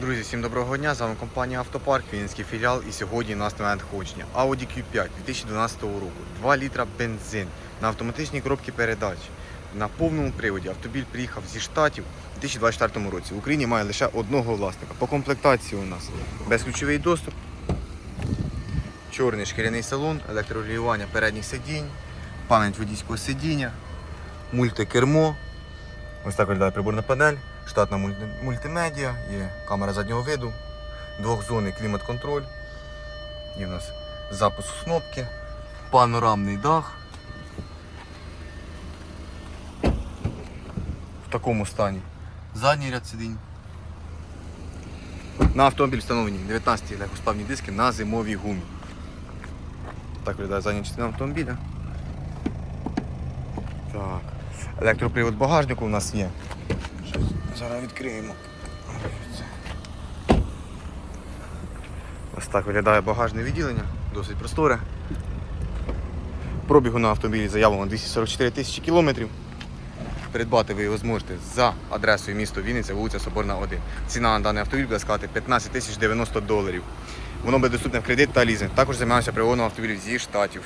Друзі, всім доброго дня. З вами компанія Автопарк, Вінницький філіал. І сьогодні у нас нове надходження. Audi Q5 2012 року. 2 літра бензин на автоматичній коробці передач. На повному приводі автомобіль приїхав зі штатів у 2024 році. В Україні має лише одного власника. По комплектації у нас безключовий доступ, чорний шкіряний салон, електрорегулювання передніх сидінь, пам'ять водійського сидіння, мультикермо. Ось так виглядає приборна панель, штатна мульти- мультимедіа, є камера заднього виду, двохзонний клімат-контроль. Є у нас запуск кнопки, панорамний дах. В такому стані. Задній ряд сидінь. На автомобіль встановлені 19 легкосплавні диски на зимовій гумі. Так виглядає задня частина автомобіля. Так. Електропривод багажнику у нас є. Зараз відкриємо. Ось так виглядає багажне відділення, досить просторе. Пробігу на автомобілі заявлено 244 тисячі кілометрів. Придбати ви його зможете за адресою місто Вінниця, вулиця Соборна 1. Ціна на даний автомобіль буде складати 15 тисяч 90 доларів. Воно буде доступне в кредит та лізинг. Також займаємося привозом автомобілів зі штатів.